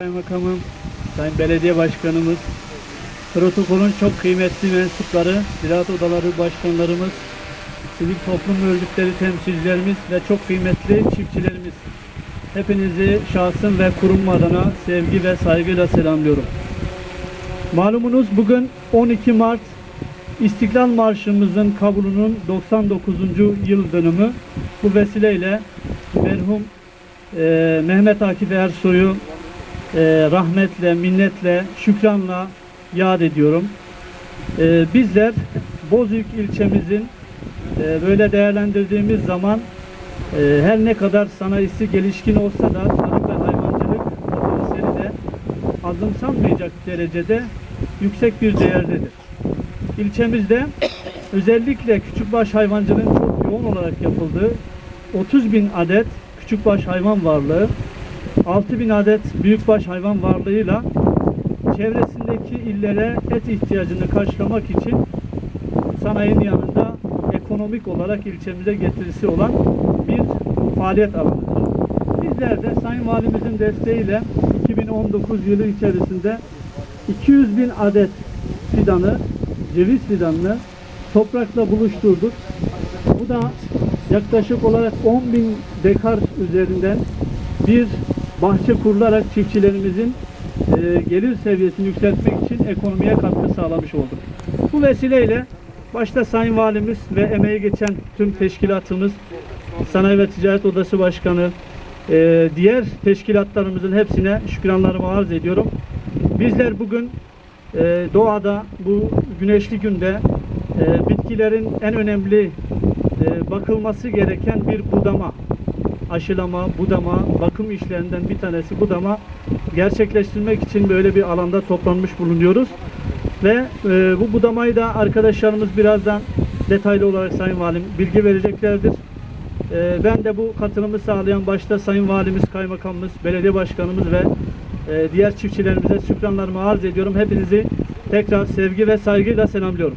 Kaymakamım, Sayın Belediye Başkanımız, protokolün çok kıymetli mensupları, ziraat odaları başkanlarımız, sivil toplum örgütleri temsilcilerimiz ve çok kıymetli çiftçilerimiz. Hepinizi şahsım ve kurum adına sevgi ve saygıyla selamlıyorum. Malumunuz bugün 12 Mart İstiklal Marşımızın kabulünün 99. yıl dönümü. Bu vesileyle merhum eee, Mehmet Akif Ersoy'u eee, rahmetle, minnetle, şükranla yad ediyorum. Eee, bizler Bozüyük ilçemizin eee, böyle değerlendirdiğimiz zaman eee, her ne kadar sanayisi gelişkin olsa da tarım ve hayvancılık potansiyeli de azımsanmayacak derecede yüksek bir değerdedir. İlçemizde özellikle küçükbaş hayvancılığın çok yoğun olarak yapıldığı 30 bin adet küçükbaş hayvan varlığı, 6 bin adet büyükbaş hayvan varlığıyla çevresindeki illere et ihtiyacını karşılamak için sanayinin yanında ekonomik olarak ilçemize getirisi olan bir faaliyet alanıdır. Bizler de Sayın Valimizin desteğiyle 2019 yılı içerisinde 200 bin adet fidanı, ceviz fidanını toprakla buluşturduk. Bu da yaklaşık olarak 10 bin dekar üzerinden bir bahçe kurularak çiftçilerimizin e, gelir seviyesini yükseltmek için ekonomiye katkı sağlamış olduk. Bu vesileyle başta Sayın Valimiz ve emeği geçen tüm teşkilatımız, Sanayi ve Ticaret Odası Başkanı, e, diğer teşkilatlarımızın hepsine şükranlarımı arz ediyorum. Bizler bugün e, doğada bu güneşli günde e, bitkilerin en önemli e, bakılması gereken bir budama, aşılama, budama, bakım işlerinden bir tanesi budama gerçekleştirmek için böyle bir alanda toplanmış bulunuyoruz. Ve e, bu budamayı da arkadaşlarımız birazdan detaylı olarak Sayın Valim bilgi vereceklerdir. E, ben de bu katılımı sağlayan başta Sayın Valimiz, Kaymakamımız, Belediye Başkanımız ve e, diğer çiftçilerimize şükranlarımı arz ediyorum. Hepinizi tekrar sevgi ve saygıyla selamlıyorum.